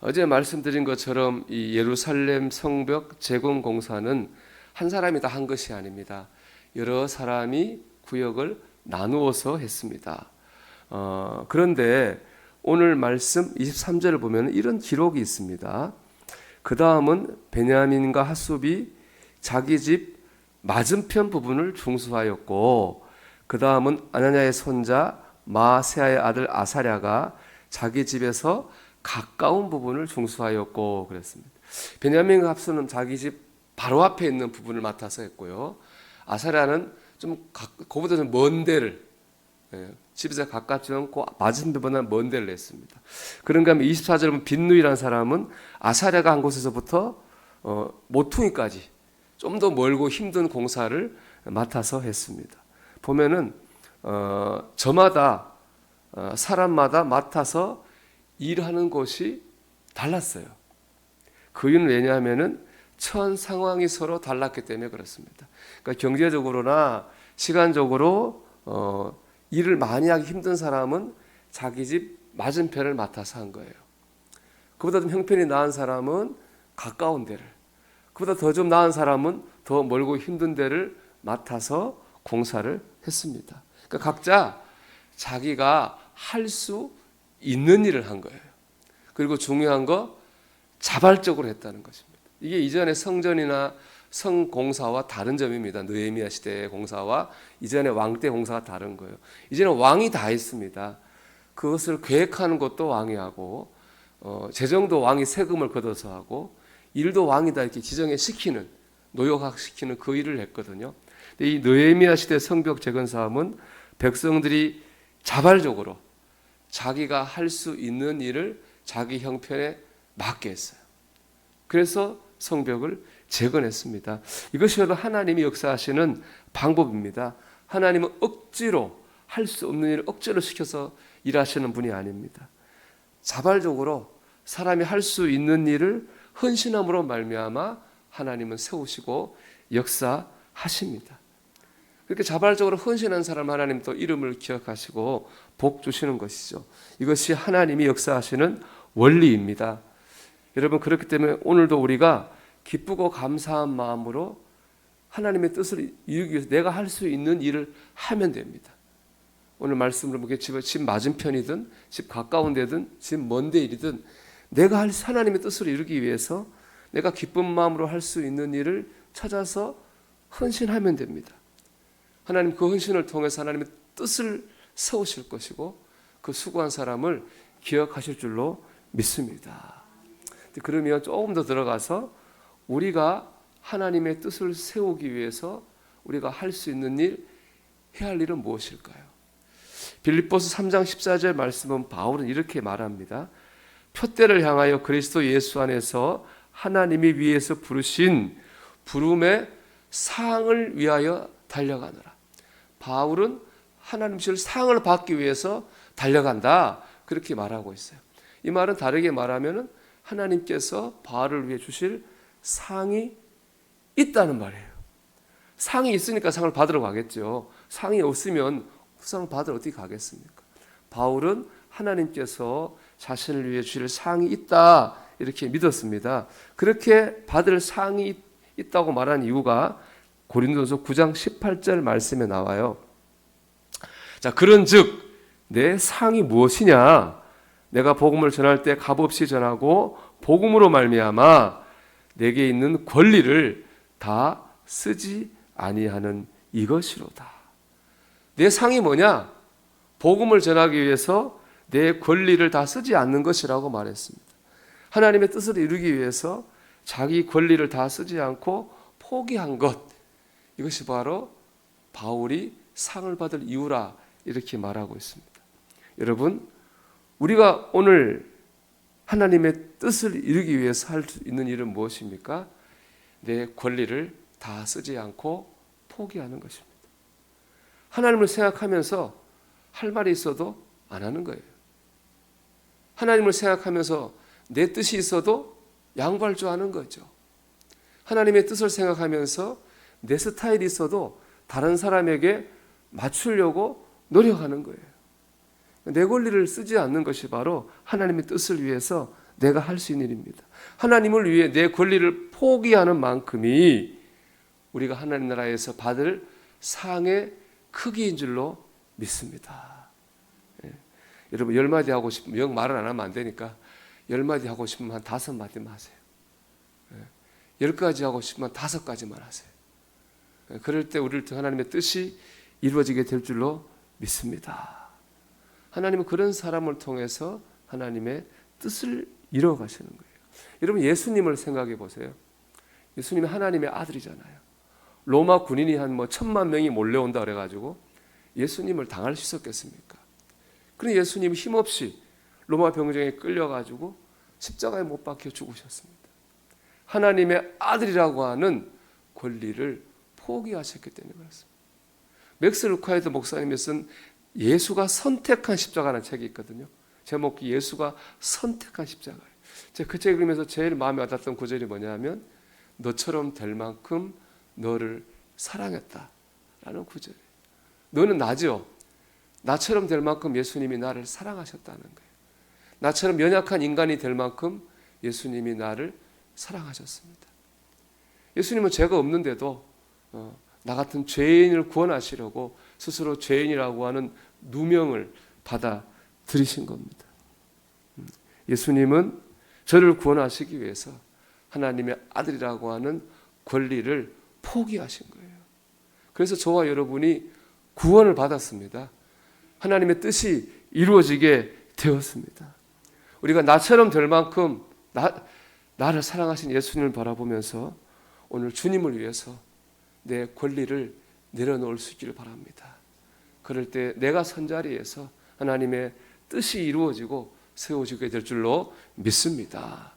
어제 말씀드린 것처럼 이 예루살렘 성벽 재건 공사는 한 사람이 다 한 것이 아닙니다. 여러 사람이 구역을 나누어서 했습니다. 어, 그런데 오늘 말씀 23절을 보면 이런 기록이 있습니다. 그 다음은 베냐민과 하숲이 자기 집 맞은편 부분을 중수하였고 그 다음은 아나냐의 손자 마세아의 아들 아사랴가 자기 집에서 가까운 부분을 중수하였고 그랬습니다. 베냐민과 합수는 자기 집 바로 앞에 있는 부분을 맡아서 했고요. 아사랴는 좀 가, 그보다 좀 먼 데를 예, 집에서 가깝지 않고 맞은 데보다 먼 데를 냈습니다. 그런가 하면 24절 보면 빈누이라는 사람은 아사랴가 한 곳에서부터 어, 모퉁이까지 좀 더 멀고 힘든 공사를 맡아서 했습니다. 보면은 어, 저마다 어, 사람마다 맡아서 일하는 곳이 달랐어요. 그 이유는 왜냐하면은 처한 상황이 서로 달랐기 때문에 그렇습니다. 그러니까 경제적으로나 시간적으로 어, 일을 많이 하기 힘든 사람은 자기 집 맞은편을 맡아서 한 거예요. 그보다 좀 형편이 나은 사람은 가까운 데를, 그보다 더 좀 나은 사람은 더 멀고 힘든 데를 맡아서 공사를 했습니다. 그러니까 각자 자기가 할 수 있는 일을 한 거예요. 그리고 중요한 거 자발적으로 했다는 것입니다. 이게 이전의 성전이나 성공사와 다른 점입니다. 느헤미야 시대의 공사와 이전의 왕 때 공사가 다른 거예요. 이제는 왕이 다 했습니다. 그것을 계획하는 것도 왕이 하고 어, 재정도 왕이 세금을 걷어서 하고 일도 왕이 다 이렇게 지정해 시키는 노역학 시키는 그 일을 했거든요. 근데 이 느헤미야 시대 성벽 재건 사업은 백성들이 자발적으로 자기가 할 수 있는 일을 자기 형편에 맞게 했어요. 그래서 성벽을 재건했습니다. 이것이 바로 하나님이 역사하시는 방법입니다. 하나님은 억지로 할 수 없는 일을 억지로 시켜서 일하시는 분이 아닙니다. 자발적으로 사람이 할 수 있는 일을 헌신함으로 말미암아 하나님은 세우시고 역사하십니다. 그렇게 자발적으로 헌신한 사람 하나님 또 이름을 기억하시고 복 주시는 것이죠. 이것이 하나님이 역사하시는 원리입니다. 여러분 그렇기 때문에 오늘도 우리가 기쁘고 감사한 마음으로 하나님의 뜻을 이루기 위해서 내가 할 수 있는 일을 하면 됩니다. 오늘 말씀으로 보게 집, 집 맞은편이든 집 가까운 데든 집 먼 데이든 내가 할 하나님의 뜻을 이루기 위해서 내가 기쁜 마음으로 할 수 있는 일을 찾아서 헌신하면 됩니다. 하나님 그 헌신을 통해서 하나님의 뜻을 세우실 것이고 그 수고한 사람을 기억하실 줄로 믿습니다. 그러면 조금 더 들어가서 우리가 하나님의 뜻을 세우기 위해서 우리가 할 수 있는 일, 해야 할 일은 무엇일까요? 빌립보스 3장 14절 말씀은 바울은 이렇게 말합니다. 표대를 향하여 그리스도 예수 안에서 하나님이 위에서 부르신 부름의 상을 위하여 달려가노라. 바울은 하나님 실 상을 받기 위해서 달려간다. 그렇게 말하고 있어요. 이 말은 다르게 말하면은 하나님께서 바울을 위해 주실 상이 있다는 말이에요. 상이 있으니까 상을 받으러 가겠죠. 상이 없으면 상을 받으러 어떻게 가겠습니까? 바울은 하나님께서 자신을 위해 주실 상이 있다 이렇게 믿었습니다. 그렇게 받을 상이 있다고 말한 이유가 고린도서 9장 18절 말씀에 나와요. 자, 그런즉 내 상이 무엇이냐? 내가 복음을 전할 때 값없이 전하고 복음으로 말미암아 내게 있는 권리를 다 쓰지 아니하는 이것이로다. 내 상이 뭐냐? 복음을 전하기 위해서 내 권리를 다 쓰지 않는 것이라고 말했습니다. 하나님의 뜻을 이루기 위해서 자기 권리를 다 쓰지 않고 포기한 것. 이것이 바로 바울이 상을 받을 이유라 이렇게 말하고 있습니다. 여러분, 우리가 오늘 하나님의 뜻을 이루기 위해서 할 수 있는 일은 무엇입니까? 내 권리를 다 쓰지 않고 포기하는 것입니다. 하나님을 생각하면서 할 말이 있어도 안 하는 거예요. 하나님을 생각하면서 내 뜻이 있어도 양보할 줄 아는 거죠. 하나님의 뜻을 생각하면서 내 스타일이 있어도 다른 사람에게 맞추려고 노력하는 거예요. 내 권리를 쓰지 않는 것이 바로 하나님의 뜻을 위해서 내가 할 수 있는 일입니다. 하나님을 위해 내 권리를 포기하는 만큼이 우리가 하나님 나라에서 받을 상의 크기인 줄로 믿습니다. 예. 여러분 열 마디 하고 싶으면 영 말을 안 하면 안 되니까 열 마디 하고 싶으면 한 다섯 마디만 하세요. 예. 열 가지 하고 싶으면 다섯 가지만 하세요. 예. 그럴 때 우리를 통해 하나님의 뜻이 이루어지게 될 줄로 믿습니다. 하나님은 그런 사람을 통해서 하나님의 뜻을 이루어 가시는 거예요. 여러분 예수님을 생각해 보세요. 예수님이 하나님의 아들이잖아요. 로마 군인이 한 뭐 천만 명이 몰려온다 그래가지고 예수님을 당할 수 있었겠습니까? 그런데 예수님이 힘없이 로마 병정에 끌려가지고 십자가에 못 박혀 죽으셨습니다. 하나님의 아들이라고 하는 권리를 포기하셨기 때문에 그렇습니다. 맥스 루카이드 목사님이 쓴 예수가 선택한 십자가라는 책이 있거든요. 제목이 예수가 선택한 십자가예요. 제가 그 책을 읽으면서 제일 마음에 와닿던 구절이 뭐냐면 너처럼 될 만큼 너를 사랑했다라는 구절이에요. 너는 나죠. 나처럼 될 만큼 예수님이 나를 사랑하셨다는 거예요. 나처럼 연약한 인간이 될 만큼 예수님이 나를 사랑하셨습니다. 예수님은 죄가 없는데도 어, 나 같은 죄인을 구원하시려고 스스로 죄인이라고 하는 누명을 받아 들이신 겁니다. 음, 예수님은 저를 구원하시기 위해서 하나님의 아들이라고 하는 권리를 포기하신 거예요. 그래서 저와 여러분이 구원을 받았습니다. 하나님의 뜻이 이루어지게 되었습니다. 우리가 나처럼 될 만큼 나, 나를 사랑하신 예수님을 바라보면서 오늘 주님을 위해서 내 권리를 내려놓을 수 있기를 바랍니다. 그럴 때 내가 선 자리에서 하나님의 뜻이 이루어지고 세워지게 될 줄로 믿습니다.